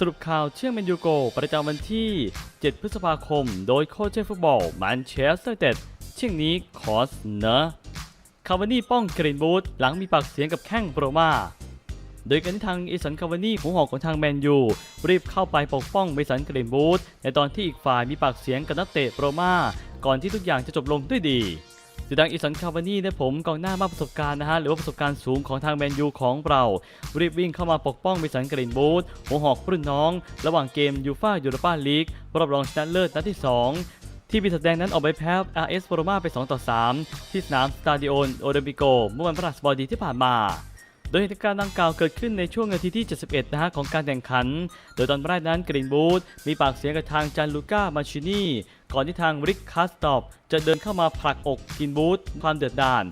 สรุปข่าวเชื่องแมนยูโก ประจำวันที่ 7 พฤษภาคม โดยโค้ชเชฟฟุตบอลแมนเชสเตอร์เต็ดเชื่องนี้ขอเสนอคาวานี่ป้องกรีนบูธหลังมีปากเสียงกับแข้งโปรมา โดยการที่ทางอิสันคาวานี่หัวหอกของทางแมนยูรีบเข้าไปปกป้องเมสันกรีนบูธในตอนที่อีกฝ่ายมีปากเสียงกับนักเตะโปรมา ก่อนที่ทุกอย่างจะจบลงด้วยดี โดยทางอิสันคาวานี่และผมกองหน้ามากประสบการณ์นะฮะหรือว่าประสบการณ์สูงของทางแมนยูของเรา รีบวิ่งเข้ามาปกป้องเมสันกรีนบูธหัวหอกรุ่นน้อง ระหว่างเกมยูฟ่ายูโรปาลีกรอบรองชนะเลิศนัดที่ 2ที่ปีศาจแดงนั้นออกไปแพ้ RS โปรมาไป 2 ต่อ 3 ที่สนามสตาดิโอนโอเดมิโก เมื่อวันพฤหัสบดีที่ผ่านมา โดยเหตุการณ์ดังกล่าวเกิดขึ้นในช่วงนาทีที่ 71 นะฮะของการแข่งขัน โดยตอนแรกนั้นกรีนบูธมีปากเสียงกับทางจันลูก้ามาชินี ก่อนที่ทางริกคาสตอปจะเดินเข้ามาผลักอกกรีนบูธความเดือดดาล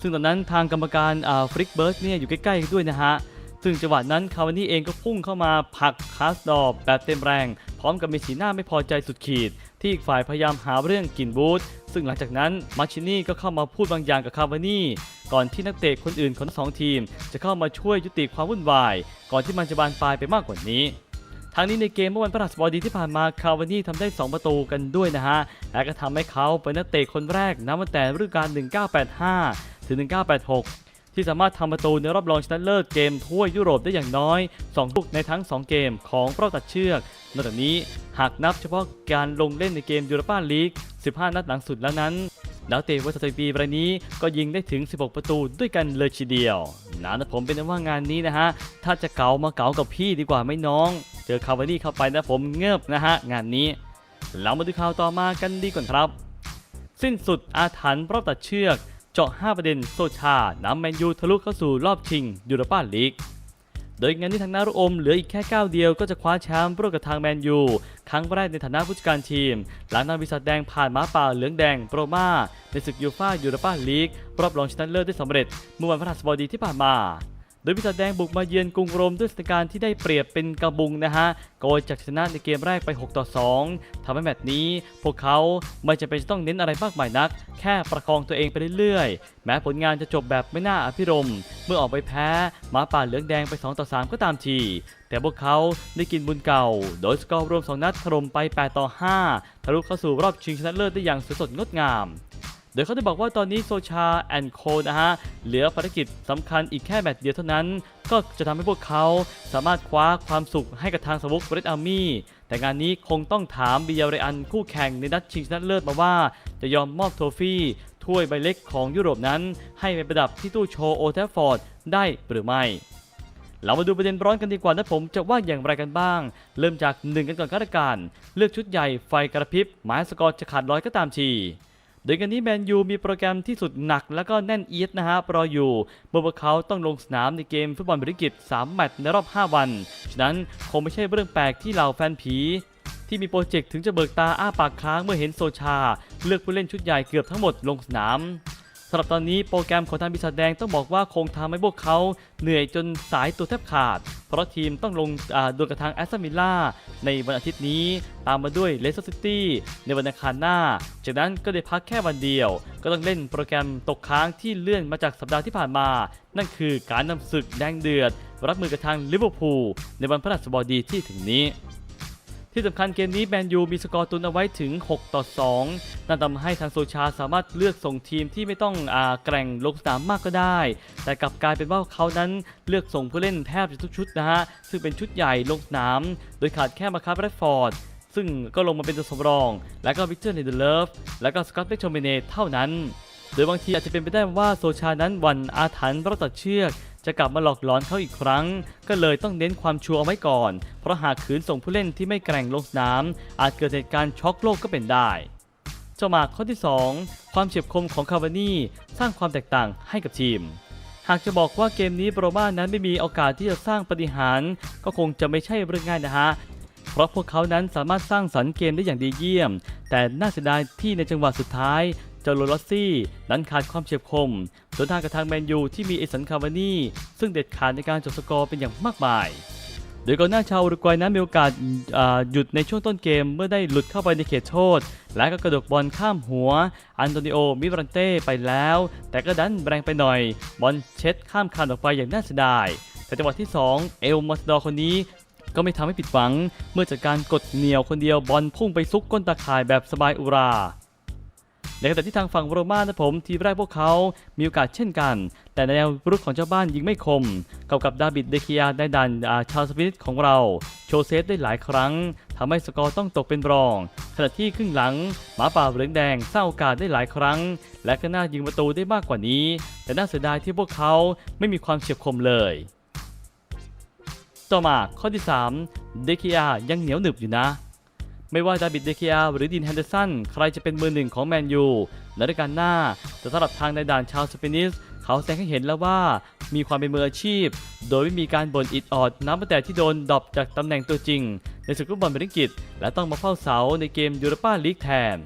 ซึ่งตอนนั้นทางกรรมการฟริกเบิร์สเนี่ยอยู่ใกล้ๆด้วยนะฮะ ซึ่งจังหวะนั้นคาวานี่เองก็พุ่งเข้ามาผลักคาสดอร์แบบเต็มแรง พร้อมกับมีสีหน้าไม่พอใจสุดขีด ที่อีกฝ่ายพยายามหาเรื่องกินบูธซึ่งหลังจากนั้นมาชินี่ก็เข้ามาพูดบางอย่างกับคาวานี่ก่อนที่นักเตะคนอื่นของทั้งสองทีม จะเข้ามาช่วยยุติความวุ่นวาย ก่อนที่มันจะบานปลายไปมากกว่านี้ ทางนี้ในเกมเมื่อวันพฤหัสบดีที่ผ่านมาคาวานี่ทำได้ 2 ประตูกันด้วยนะฮะ และก็ทำให้เขาเป็นนักเตะคนแรกนับตั้งแต่ฤดูกาล 1985 ถึง 1986ที่สามารถทำประตูในรอบรองชนะเลิศเกมทั่วยุโรปได้อย่างน้อย 2 ลูกในทั้ง 2 เกมของเป้าตัดเชือก นอกจากนี้หากนับเฉพาะการลงเล่นในเกมยูโรปาลีก 15 นัดหลังสุดแล้วนั้น ดาวเตะวัย31ปีรายนี้ก็ยิงได้ถึง 16 ประตูด้วยกันเลยทีเดียวนะนะผมเป็นว่างานนี้นะฮะ ถ้าจะเก๋ามาเก๋ากับพี่ดีกว่าไม่น้อง เจอคาวานี่เข้าไปนะผมเงือบนะฮะงานนี้ เรามาดูข่าวต่อมากันดีก่อนครับ สิ้นสุดอาถรรพ์รอบตัดเชือก เจาะ 5 ประเด็นโซชานำแมนยูทะลุเข้าสู่รอบชิงยูโรปาลีก โดยงานที่ทางนารุอมเหลืออีกแค่ก้าวเดียวก็จะคว้าแชมป์ร่วมกับทางแมนยูครั้งแรกในฐานะผู้จัดการทีม หลังนำวิสัทแดงผ่านม้าป่าเหลืองแดงโปรมาในศึกยูฟ่ายูโรปาลีกรอบรองชนะเลิศได้สำเร็จเมื่อวันพฤหัสบดีที่ผ่านมา โดยวิสัทแดงบุกมาเยือนกรุงโรมด้วยสถานการณ์ที่ได้เปรียบเป็นกระบุงนะฮะโกยจากชนะในเกมแรกไป 6 ต่อ 2ทำให้แมตช์นี้ พวกเขาไม่จำเป็นจะต้องเน้นอะไรมากมายนัก แค่ประคองตัวเองไปเรื่อยๆ แม้ผลงานจะจบแบบไม่น่าอภิรม เมื่อออกไปแพ้หมาป่าเหลืองแดงไป 2 ต่อ 3 ก็ตามที แต่พวกเขาได้กินบุญเก่า โดยสกอร์รวม 2 นัดถล่มไป 8 ต่อ 5 ทะลุเข้าสู่รอบชิงชนะเลิศได้อย่างสวยสดงดงาม โดยเขาได้บอกว่าตอนนี้โซชาแอนโคนะฮะเหลือภารกิจสำคัญอีกแค่แมตช์เดียวเท่านั้น ก็จะทำให้พวกเขาสามารถคว้าความสุขให้กับทางสวกเรดอาร์มี่แต่งานนี้คงต้องถามบิยาเรอันคู่แข่งในนัดชิงชนะเลิศมาว่า จะยอมมอบโทฟี่ถ้วยใบเล็กของยุโรปนั้น ให้ไปประดับที่ตู้โชว์โอเทฟฟอร์ดได้หรือไม่เรามาดูประเด็นร้อนกันดีกว่านะผมจะว่าอย่างไรกันบ้าง เริ่มจากหนึ่งกันก่อนก็แล้วกันเลือกชุดใหญ่ไฟกระพริบหมายสกอร์จะขาดร้อยก็ตามที โดยกันนี้แมนยูมีโปรแกรมที่สุดหนักแล้วก็แน่นเอียดนะฮะรออยู่เมื่อพวกเขาต้องลงสนามในเกมฟุตบอลบริกิต 3 แมตช์ในรอบ 5 วัน ฉะนั้นคงไม่ใช่เรื่องแปลกที่เหล่าแฟนผี ที่มีโปรเจกต์ถึงจะเบิกตาอ้าปากค้างเมื่อเห็นโซชา เลือกผู้เล่นชุดใหญ่เกือบทั้งหมดลงสนามสำหรับตอนนี้โปรแกรมของทางปีศาจแดงต้องบอกว่าคงทำให้พวกเขาเหนื่อยจนสายตัวแทบขาด เพราะทีมต้องลงดวลกับทางแอสตันวิลล่าในวันอาทิตย์นี้ตามมาด้วยเลสเตอร์ซิตี้ในวันอังคารหน้า จากนั้นก็ได้พักแค่วันเดียว ก็ต้องเล่นโปรแกรมตกค้างที่เลื่อนมาจากสัปดาห์ที่ผ่านมา นั่นคือการนำศึกแดงเดือด รับมือกับทางลิเวอร์พูลในวันพฤหัสบดีที่ถึงนี้ ที่สำคัญเกมนี้แมนยูมีสกอร์ตุนเอาไว้ถึง 6 ต่อ 2 นั่นทำให้ทางโซชาสามารถเลือกส่งทีมที่ไม่ต้องอาแกร่งลงสนามมากก็ได้ แต่กลับกลายเป็นว่าเขานั้นเลือกส่งผู้เล่นแทบจะทุกชุดนะฮะ ซึ่งเป็นชุดใหญ่ลงสนาม โดยขาดแค่มาคาร์แรดฟอร์ด ซึ่งก็ลงมาเป็นตัวสำรอง แล้วก็วิกเตอร์เนเดเลฟ แล้วก็สกอตเบคโชเมเนเท่านั้น โดยบางทีอาจจะเป็นไปได้ว่าโซชานั้นวันอาถรรพ์รอบตัดเชือก จะกลับมาหลอกหลอนเขาอีกครั้ง ก็เลยต้องเน้นความชัวร์เอาไว้ก่อน เพราะหากขืนส่งผู้เล่นที่ไม่แกร่งลงสนาม อาจเกิดเหตุการณ์ช็อกโลกก็เป็นได้เจ้าหมากข้อที่ 2 ความเฉียบคมของคาร์วานี่สร้างความแตกต่างให้กับทีมหากจะบอกว่าเกมนี้โปรมานั้นไม่มีโอกาสที่จะสร้างปฏิหารย์ก็คงจะไม่ใช่เรื่องง่ายนะฮะ เพราะพวกเขานั้นสามารถสร้างสรรค์เกมได้อย่างดีเยี่ยม แต่น่าเสียดายที่ในจังหวะสุดท้าย เจ้าโรลอสซี่นั้นขาดความเฉียบคมส่วนทางกับทางแมนยูที่มีเอสันคาวานี่ซึ่งเด็ดขาดในการจบสกอร์เป็นอย่างมากมาย โดยก่อนหน้าชาวอุรุกวัยนั้นมีโอกาสหยุดในช่วงต้นเกมเมื่อได้หลุดเข้าไปในเขตโทษ และก็กระดกบอลข้ามหัว อันโตนิโอ มิบรันเต้ไปแล้ว แต่ก็ดันแรงไปหน่อย บอลเช็ดข้ามคานออกไปอย่างน่าเสียดาย แต่จังหวะที่ 2 เอลมาสดอคนนี้ก็ไม่ทำให้ผิดหวัง เมื่อจากการกดเหนียวคนเดียวบอลพุ่งไปซุกก้นตาข่ายแบบสบายอุรา ในขณะที่ทางฝั่งโรม่านะผมทีมแรกพวกเขามีโอกาสเช่นกัน แต่แนวรุกของเจ้าบ้านยิงไม่คมกับกับดาบิดเดคิอาได้ดันชาวสปิริตของเรา โชว์เซฟได้หลายครั้งทำให้สกอร์ต้องตกเป็นรอง ขณะที่ครึ่งหลัง หมาป่าเหลืองแดงสร้างโอกาสได้หลายครั้ง และก็น่ายิงประตูได้มากกว่านี้ แต่น่าเสียดายที่พวกเขาไม่มีความเฉียบคมเลยต่อมาข้อที่ 3 เดคิอายังเหนียวหนึบอยู่นะ ไม่ว่าดาบิดเดคิอาหรือดินแฮนเดอร์สันใครจะเป็นมือหนึ่งของแมนยูในฤดูกาลหน้า แต่สำหรับทางในด่านชาวสเปนิสเขาแสดงให้เห็นแล้วว่ามีความเป็นมืออาชีพ โดยไม่มีการบ่นอิดออดนับตั้งแต่ที่โดนดรอปจากตำแหน่งตัวจริง ในศึกฟุตบอลเบรกิตและต้องมาเฝ้าเสาในเกมยูโรปาลีกแทน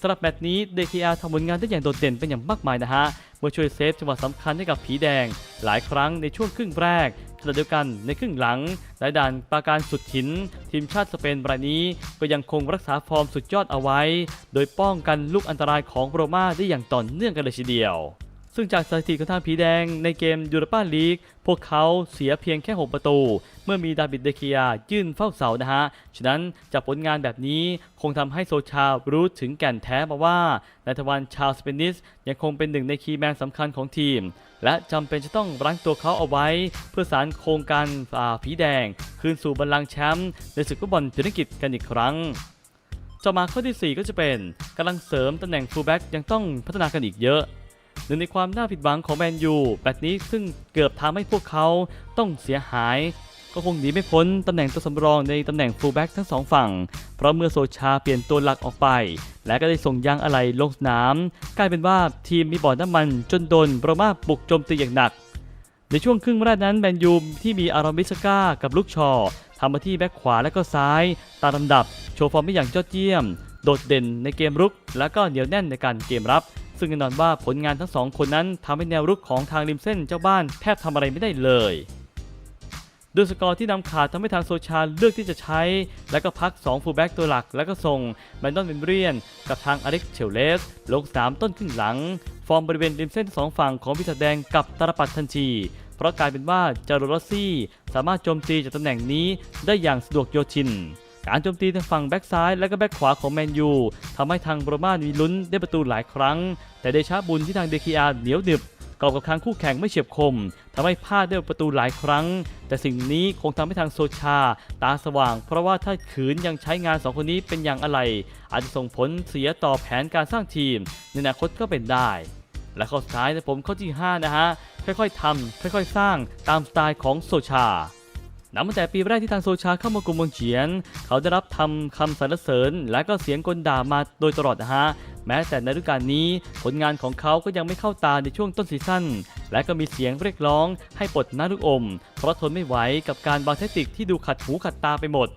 สำหรับแมตช์นี้เดคิอาทำผลงานได้อย่างโดดเด่นเป็นอย่างมากมายนะฮะเมื่อช่วยเซฟจังหวะสำคัญให้กับผีแดง หลายครั้งในช่วงครึ่งแรก ขณะเดียวกันในครึ่งหลังหลายด่านปราการสุดหิน ทีมชาติสเปนรายนี้ก็ยังคงรักษาฟอร์มสุดยอดเอาไว้ โดยป้องกันลูกอันตรายของโรม่าได้อย่างต่อเนื่องกันเลยทีเดียว ซึ่งจากสถิติของทางผีแดงในเกมยูโรปาลีก พวกเขาเสียเพียงแค่ 6 ประตู เมื่อมีดาบิดเดเคียยื่นเฝ้าเสานะฮะ ฉะนั้นจากผลงานแบบนี้คงทำให้โซชารู้ถึงแก่นแท้มาว่านายทวันชาวสเปนิสยังคงเป็นหนึ่งในคีย์แมนสำคัญของทีม และจำเป็นจะต้องรั้งตัวเขาเอาไว้ เพื่อสารโครงการอ่าผีแดง คืนสู่บัลลังก์แชมป์ในศึกฟุตบอลธุรกิจกันอีกครั้งต่อมาข้อที่ 4 ก็จะเป็นกำลังเสริมตำแหน่งฟูลแบ็กยังต้องพัฒนากันอีกเยอะ นึ่งในความน่าผิดหวังของแมนยูแบบนี้ซึ่งเกือบทำให้พวกเขาต้องเสียหาย ก็คงหนีไม่พ้นตำแหน่งตัวสำรองในตำแหน่งฟูลแบ็กทั้งสองฝั่ง เพราะเมื่อโซชาเปลี่ยนตัวหลักออกไป และก็ได้ส่งยางอะไหล่ลงสนามกลายเป็นว่าทีมมีบ่อน้ำมันจนโดนโรมาบุกโจมตีอย่างหนัก ในช่วงครึ่งแรกนั้นแมนยูที่มีอารอมิสก้ากับลูกชอทำมาที่แบ็คขวาและก็ซ้าย ตามลำดับ โชว์ฟอร์มได้อย่างยอดเยี่ยม โดดเด่นในเกมรุก และก็เหนียวแน่นในการเกมรับ ซึ่งแน่นอนว่าผลงานทั้งสองคนนั้นทำให้แนวรุกของทางริมเส้นเจ้าบ้านแทบทำอะไรไม่ได้เลยด้วยสกอร์ที่นำขาดทำให้ทางโซชาเลือกที่จะใช้ และก็พัก 2 ฟูลแบ็กตัวหลัก แล้วก็ส่งแมนดอนเบนเรียน กับทางอเล็กเชลเลส ลงสนามต้นครึ่งหลัง ฟอร์มบริเวณริมเส้นทั้งสองฝั่งของพิศาจแดงกับตาลปัดทันที เพราะกลายเป็นว่าจารอสซี่ สามารถโจมตีจากตำแหน่งนี้ได้อย่างสะดวกโยชิน การโจมตีทางฝั่งแบ็กซ้ายและก็แบ็กขวาของแมนยูทำให้ทางโรม่ามีลุ้นได้ประตูหลายครั้ง แต่เดชาบุญที่ทางเดคิอาเหนียวหนึบกอบกับทางคู่แข่งไม่เฉียบคมทำให้พลาดได้ประตูหลายครั้ง แต่สิ่งนี้คงทำให้ทางโซชา ตาสว่าง เพราะว่าถ้าขืนยังใช้งานสองคนนี้เป็นอย่างอะไร อาจจะส่งผลเสียต่อแผนการสร้างทีม ในอนาคตก็เป็นได้ และข้อสุดท้ายนะผมข้อที่ 5 นะฮะ ค่อยๆทำค่อยๆ สร้างตามสไตล์ของโซชา นับตั้งแต่ปีแรกที่ทางโซชาเข้ามากลุ่มเมืองเฉียน เขาได้รับทำคำสรรเสริญ และก็เสียงกลด่ามาโดยตลอดนะฮะ แม้แต่ในฤดูกาลนี้ ผลงานของเขาก็ยังไม่เข้าตาในช่วงต้นซีซั่น และก็มีเสียงเรียกร้องให้ปลดหน้าลูกอม เพราะทนไม่ไหวกับการบางเทคนิคที่ดูขัดหูขัดตาไปหมด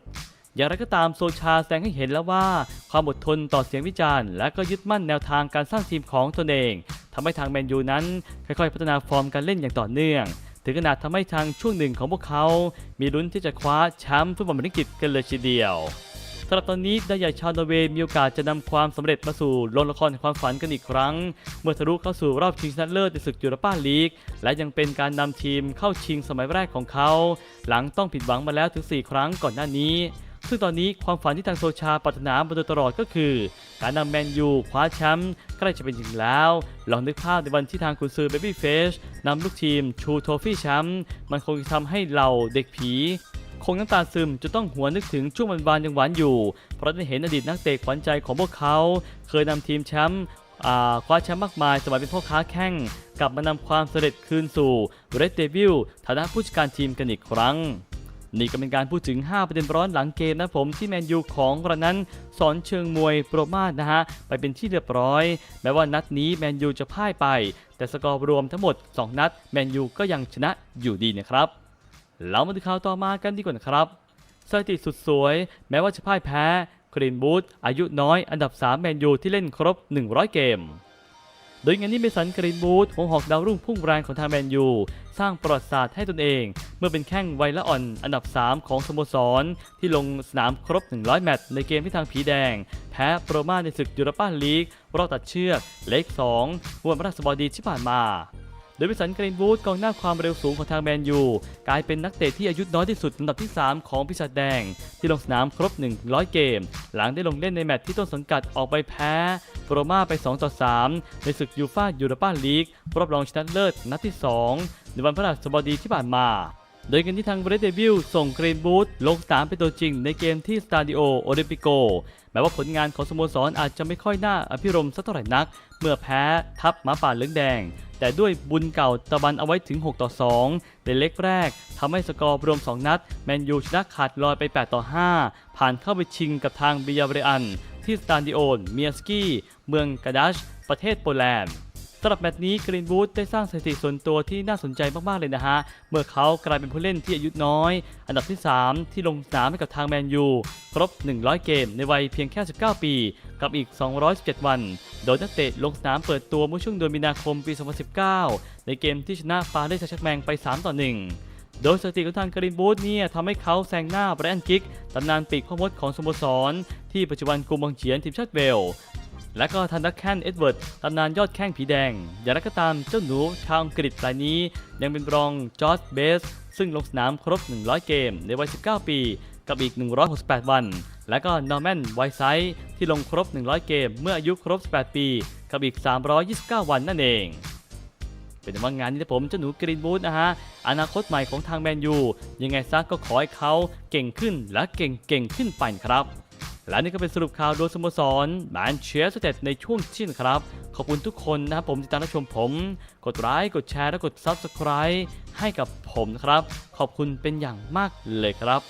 อย่างไรก็ตามโซชาแสดงให้เห็นแล้วว่า ความอดทนต่อเสียงวิจารณ์ และก็ยึดมั่นแนวทางการสร้างทีมของตนเองทำให้ทางแมนยูนั้น ค่อยๆ พัฒนาฟอร์มการเล่นอย่างต่อเนื่อง ถึงขนาดทำให้ทางช่วงหนึ่งของพวกเขา มีลุ้นที่จะคว้าแชมป์ฟุตบอลอังกฤษกันเลยทีเดียวสำหรับตอนนี้ดาใหญ่ชาวนอร์เวย์มีโอกาสจะนำความสำเร็จมาสู่โรงละครความฝันกันอีกครั้ง เมื่อทะลุเข้าสู่รอบชิงชนะเลิศในศึกยูโรปาลีก และยังเป็นการนำทีมเข้าชิงสมัยแรกของเขา หลังต้องผิดหวังมาแล้วถึง 4 ครั้งก่อนหน้านี้ ซึ่งตอนนี้ความฝันที่ทางโซชาปรารถนามาโดยตลอดก็คือ การนำแมนยูคว้าแชมป์ใกล้จะเป็นจริงแล้ว ลองนึกภาพในวันที่ทางกุนซือเบบี้เฟชนำลูกทีมชูโทฟี่แชมป์มันคงจะทำให้เราเด็กผี คงน้ำตาซึมจะต้องหวนนึกถึงช่วงวันวานยังหวานอยู่ เพราะได้เห็นอดีตนักเตะขวัญใจของพวกเขา เคยนำทีมแชมป์คว้าแชมป์มากมายสมัยเป็นพ่อค้าแข่งกลับมานำความสำเร็จคืนสู่เรดเดวิลฐานะผู้จัดการทีมกันอีกครั้ง นี่ก็เป็นการพูดถึง 5 ประเด็นร้อนหลังเกมนะผมที่แมนยูของเรานั้นสอนเชิงมวยโปรมาสนะฮะไปเป็นที่เรียบร้อย แม้ว่านัดนี้แมนยูจะพ่ายไป แต่สกอร์รวมทั้งหมด 2 นัดแมนยูก็ยังชนะอยู่ดีนะครับเรามาดูข่าวต่อมากันดีกว่านะครับสถิติสุดสวย แม้ว่าจะพ่ายแพ้ครีนบูธอายุน้อยอันดับ 3 แมนยูที่เล่นครบ 100 เกม โดยงานนี้เมสันกรีนบูธหัวหอกดาวรุ่งพุ่งแรงของทางแมนยู สร้างประวัติศาสตร์ให้ตนเอง เมื่อเป็นแข้งวัยละอ่อนอันดับ 3 ของสโมสร ที่ลงสนามครบ 100 แมตช์ในเกมที่ทางผีแดง แพ้โปรมาในศึกยูโรปาลีกรอบตัดเชือกเล็ก2วันพฤหัสบดีที่ผ่านมา โดยวิสันเกรนวูดกองหน้าความเร็วสูงของทางแมนยู กลายเป็นนักเตะที่อายุน้อยที่สุดลำดับที่ 3 ของปีศาแดง ที่ลงสนามครบ 100 เกม หลังได้ลงเล่นในแมตช์ที่ต้นสังกัดออกไปแพ้โรม่าไป 2 ต่อ 3 ในศึกยูฟ่ายูโรปาลีกรอบรองชนะเลิศนัดที่ 2 ในวันพฤหัสบดีที่ผ่านมาโดยกันที่ทางเบรดเดวิลส่งเกรนบูธลงสนามเป็นตัวจริงในเกมที่สตาดิโอโอลิมปิโก แม้ว่าผลงานของสโมสรอาจจะไม่ค่อยน่าอภิรมย์สักเท่าไหร่นัก เมื่อแพ้ทัพหมาป่าเหลืองแดง แต่ด้วยบุญเก่าตะบันเอาไว้ถึง 6 ต่อ 2 ในเล็กแรกทำให้สกอร์รวม 2 นัด แมนยูชนะขาดลอยไป 8 ต่อ 5 ผ่านเข้าไปชิงกับทางบิยาเบรอัน ที่สตาดิโอน เมียสกี้ เมืองกาดัช ประเทศโปแลนด์ำหรับแมตช์นี้กรีนวูดได้สร้างสถิติส่วนตัวที่น่าสนใจมากๆเลยนะฮะ เมื่อเขากลายเป็นผู้เล่นที่อายุน้อย อันดับที่ 3 ที่ลงสนามให้กับทางแมนยูครบ 100 เกมในวัยเพียงแค่ 19 ปี กับอีก 217 วัน โดยนักเตะลงสนามเปิดตัวเมื่อช่วงเดือนมีนาคมปี 2019 ในเกมที่ชนะปารีสแซงต์แชร์กแมงไป 3 ต่อ 1โดยสถิติของทางกรีนบูธเนี่ยทำให้เขาแซงหน้าไบรอันกิกตำนานปีกพ่อมดของสโมสร ที่ปัจจุบันกุมบังเฉียนทีมชาติเวล และก็ทันดักแคนเอ็ดเวิร์ดตำนานยอดแข้งผีแดง อย่างไรก็ตามเจ้าหนูชาวอังกฤษรายนี้ ยังเป็นรองจอร์จเบส ซึ่งลงสนามครบ 100 เกมในวัย 19 ปี กับอีก 168 วัน และก็นอร์แมนไวไซท์ที่ลงครบ 100 เกม เมื่ออายุครบ 18 ปี กับอีก 329 วันนั่นเองเป็นว่างานนี้ผมเจ้าหนูกรีนบูธนะฮะ อนาคตใหม่ของทางแมนยู ยังไงซะก็ขอให้เขาเก่งขึ้นและเก่งเก่งขึ้นไปครับ และนี่ก็เป็นสรุปข่าวโดยสโมสรแมนเชสเตอร์ในช่วงเที่นครับ ขอบคุณทุกคนนะครับผมที่ตามรับชมผม กดไลค์กดแชร์และกด Subscribe ให้กับผมนะครับ ขอบคุณเป็นอย่างมากเลยครับ